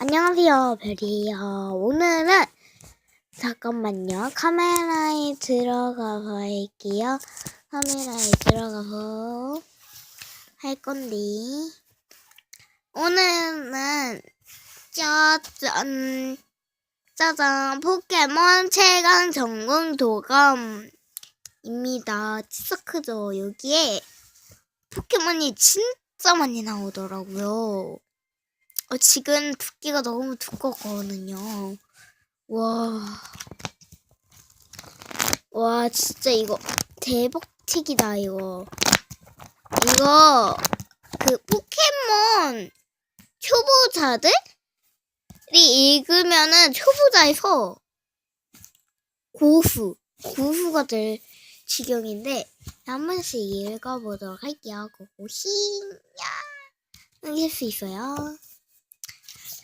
안녕하세요, 별이에요. 오늘은 잠깐만요. 카메라에 들어가 볼게요. 카메라에 들어가서 할 건데 오늘은 짜잔 짜잔 포켓몬 최강 전공 도감입니다. 진짜 크죠? 여기에 포켓몬이 진짜 많이 나오더라고요. 어, 지금 두께가 너무 두껍거든요. 와. 와, 진짜 이거 대박튀기다, 이거. 이거, 그, 포켓몬 초보자들이 읽으면은 초보자에서 고수, 고수가 될 지경인데, 한 번씩 읽어보도록 할게요. 고고 히야. 읽을 수 있어요.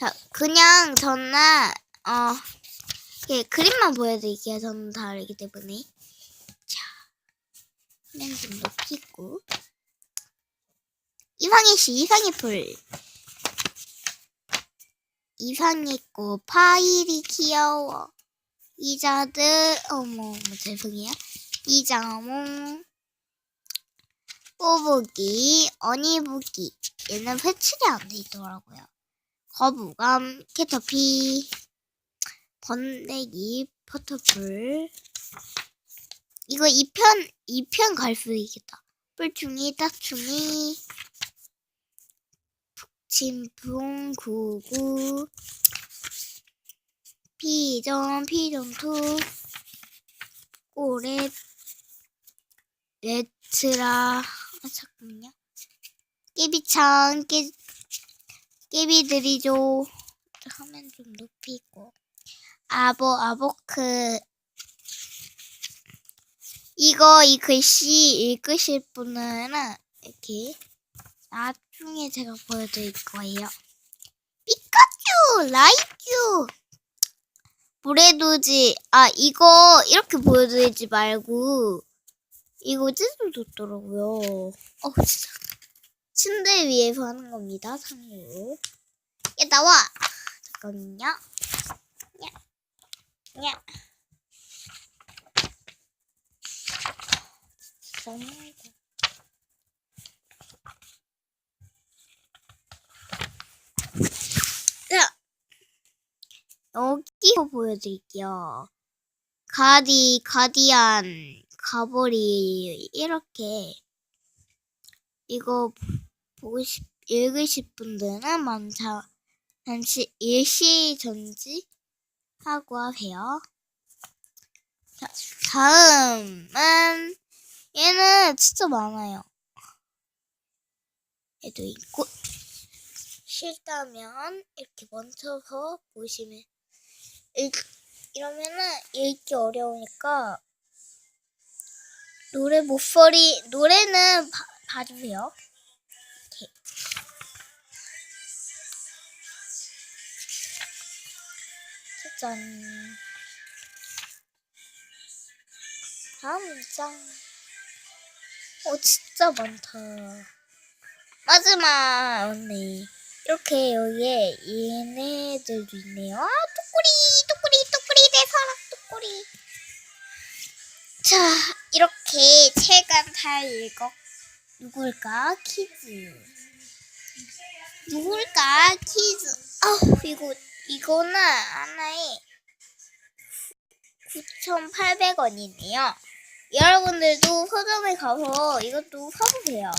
자, 그냥 저는 어 이렇게 그림만 보여드릴게요. 저는 다 알기 때문에. 자, 화면 좀 높이고. 이상희 씨, 이상희 풀. 이상희 꽃 파일이 귀여워. 이자드 어머 어머 죄송해요. 이자몽 뽀보기 어니부기. 얘는 회출이 안 돼 있더라고요. 거부감, 캐터피, 번데기, 포터풀. 이거 2편, 2편 갈 수 있겠다. 뿔충이, 딱충이, 푹침풍, 구구, 피전, 피전투, 꼬렛, 레트라, 아, 잠깐만요. 깨비창, 깨, 깨비들이죠. 화면 좀 높이고. 아보, 아보크. 이거, 이 글씨 읽으실 분은 이렇게 나중에 제가 보여드릴 거예요. 피카츄! 물에 두지. 아, 이거 이렇게 보여드리지 말고 이거 찢어졌더라고요. 어, 진짜. 침대 위에서 하는 겁니다. 참고로. 야, 나와! 잠깐만요. 야. 야. 진짜. 자, 여기서 보여드릴게요. 가디, 가디안, 가버리, 이렇게. 이거 보고 싶, 읽으실 분들은 많자, 잠시 일시 전지 하고 하세요. 자, 다음은, 얘는 진짜 많아요. 얘도 있고, 싫다면, 이렇게 멈춰서 보시면, 읽, 이러면은 읽기 어려우니까, 노래 목소리, 노래는 봐, 봐주세요. 짜잔. 다음 장. 어, 진짜 많다. 마지막, 언니. 이렇게 여기에 얘네들도 있네요. 아, 뚜꾸리, 뚜꾸리, 뚜꾸리, 내 사랑 뚜꾸리. 자, 이렇게 책은 다 읽어. 누굴까? 키즈. 누굴까? 키즈. 아, 이거, 이거는 하나에 9,800원이네요. 여러분들도 서점에 가서 이것도 사보세요.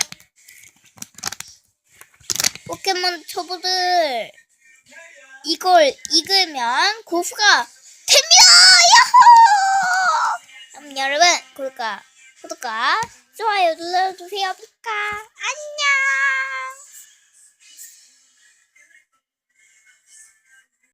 포켓몬 초보들 이걸 읽으면 고수가 됩니다! 야호! 그럼 여러분 구독과 구독과 좋아요 눌러주세요. 안녕.